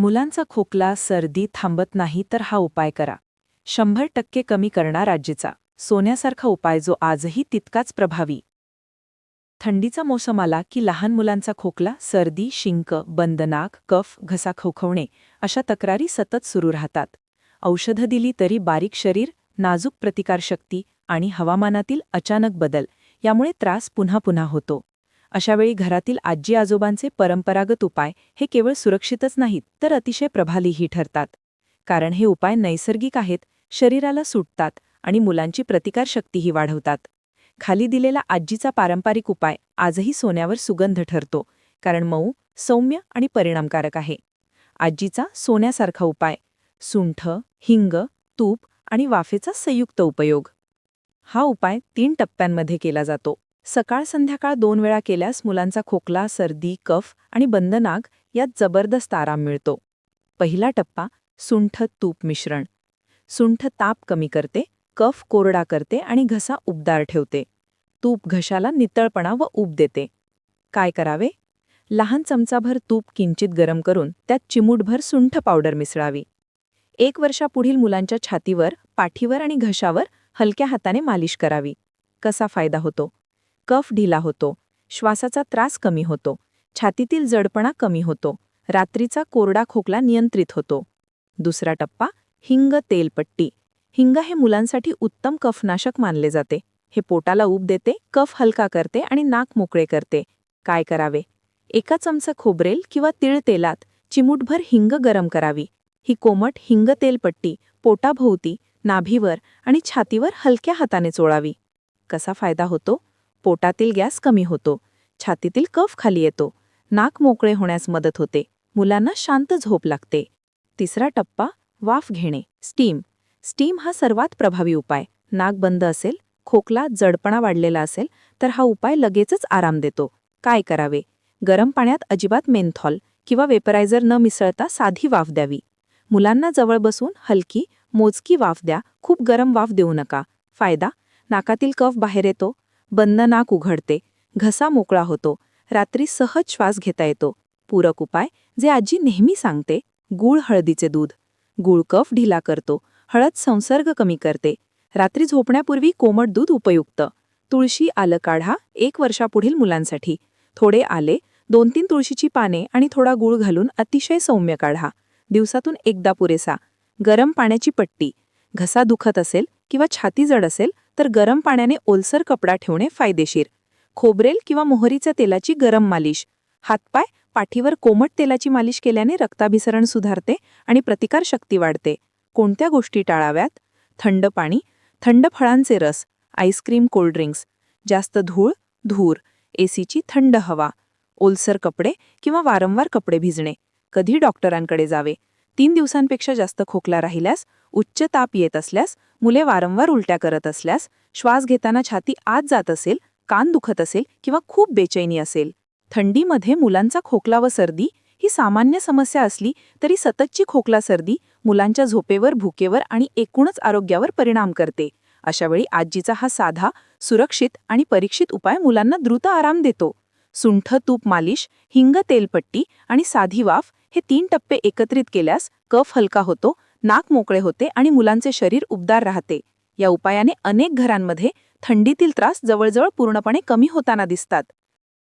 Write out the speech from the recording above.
मुलांचा खोकला सर्दी थांबत नाही तर हा उपाय करा. शंभर टक्के कमी करणार आजीचा सोन्यासारखा उपाय जो आजही तितकाच प्रभावी. थंडीचा मोसम आला की लहान मुलांचा खोकला सर्दी शिंक बंदनाक कफ घसा खवखवणे अशा तक्रारी सतत सुरू राहतात. औषधं दिली तरी बारीक शरीर नाजूक प्रतिकारशक्ती आणि हवामानातील अचानक बदल यामुळे त्रास पुन्हा पुन्हा होतो. अशावेळी घरातील आजी आजोबांचे परंपरागत उपाय हे केवळ सुरक्षितच नाहीत तर अतिशय प्रभालीही ठरतात. कारण हे उपाय नैसर्गिक आहेत शरीराला सुटतात आणि मुलांची प्रतिकारशक्तीही वाढवतात. खाली दिलेला आजीचा पारंपरिक उपाय आजही सोन्यावर सुगंध ठरतो कारण मऊ सौम्य आणि परिणामकारक आहे. आजीचा सोन्यासारखा उपाय सुंठ हिंग तूप आणि वाफेचा संयुक्त उपयोग. हा उपाय तीन टप्प्यांमध्ये केला जातो. सकाळ संध्याकाळ दोन वेळा केल्यास मुलांचा खोकला सर्दी कफ आणि बंदनाग यात जबरदस्त आराम मिळतो. पहिला टप्पा सुंठ तूप मिश्रण. सुंठ ताप कमी करते कफ कोरडा करते आणि घसा उबदार ठेवते. तूप घशाला नितळपणा व उब देते. काय करावे? लहान चमचाभर तूप किंचित गरम करून त्यात चिमूटभर सुंठ पावडर मिसळावी. एक वर्षापुढील मुलांच्या छातीवर पाठीवर आणि घशावर हलक्या हाताने मालिश करावी. कसा फायदा होतो? कफ ढिला होतो. श्वासाचा त्रास कमी होतो. छातीतील जडपणा कमी होतो. रात्रीचा कोरडा खोकला नियंत्रित होतो. दुसरा टप्पा हिंग तेलपट्टी. हिंग हे मुलांसाठी उत्तम कफनाशक मानले जाते. हे पोटाला ऊब देते कफ हलका करते आणि नाक मोकळे करते. काय करावे? एका चमचा खोबरेल किंवा तीळ तेलात चिमूटभर हिंग गरम करावी. ही कोमट हिंग तेलपट्टी पोटाभोवती नाभीवर आणि छातीवर हलक्या हाताने चोळावी. कसा फायदा होतो? पोटातील गॅस कमी होतो. छातीतील कफ खाली येतो. नाक मोकळे होण्यास मदत होते. मुलांना शांत झोप लागते. तिसरा टप्पा वाफ घेणे. स्टीम. स्टीम हा सर्वात प्रभावी उपाय. नाक बंद असेल खोकला जडपणा वाढलेला असेल तर हा उपाय लगेचच आराम देतो. काय करावे? गरम पाण्यात अजिबात मेन्थॉल किंवा वेपरायझर न मिसळता साधी वाफ द्यावी. मुलांना जवळ बसून हलकी मोजकी वाफ द्या. खूप गरम वाफ देऊ नका. फायदा? नाकातील कफ बाहेर येतो. बंद नाक उघडते. घसा मोकळा होतो. रात्री सहज श्वास घेता येतो. पूरक उपाय जे आजी नेहमी सांगते गूळ हळदीचे दूध. गूळ कफ ढिला करतो. हळद संसर्ग कमी करते. रात्री झोपण्यापूर्वी कोमट दूध उपयुक्त. तुळशी आलं काढा एक वर्षापुढील मुलांसाठी. थोडे आले दोन तीन तुळशीची पाने आणि थोडा गूळ घालून अतिशय सौम्य काढा. दिवसातून एकदा पुरेसा. गरम पाण्याची पट्टी. घसा दुखत असेल किंवा छाती जड असेल तर गरम पाण्याने ओलसर कपडा ठेवणे फायदेशीर. खोबरेल किंवा मोहरीच्या तेलाची गरम मालिश. हातपाय पाठीवर कोमट तेलाची मालिश केल्याने रक्ताभिसरण सुधारते आणि प्रतिकारशक्ती वाढते. कोणत्या गोष्टी टाळाव्यात? थंड पाणी थंड फळांचे रस आईस्क्रीम कोल्ड्रिंक्स जास्त धूळ धूर. एसीची थंड हवा. ओलसर कपडे किंवा वारंवार कपडे भिजणे. कधी डॉक्टरांकडे जावे. तीन दिवसांपेक्षा जास्त खोकला राहिल्यास उच्च ताप येत असल्यास मुले वारंवार उलट्या करत असल्यास श्वास घेताना छाती आत जात असेल कान दुखत असेल किंवा खूप बेचैनी असेल. थंडीमध्ये मुलांचा खोकला व सर्दी ही सामान्य समस्या असली तरी सततची खोकला सर्दी मुलांच्या झोपेवर भुकेवर आणि एकूणच आरोग्यावर परिणाम करते. अशावेळी आजीचा हा साधा सुरक्षित आणि परीक्षित उपाय मुलांना द्रुत आराम देतो. सुंठ तूप मालिश हिंग तेलपट्टी आणि साधी वाफ हे तीन टप्पे एकत्रित केल्यास कफ हलका होतो नाक मोकळे होते आणि मुलांचे शरीर उबदार राहते. या उपायाने अनेक घरांमध्ये थंडीतील त्रास जवळजवळ पूर्णपणे कमी होताना दिसतात.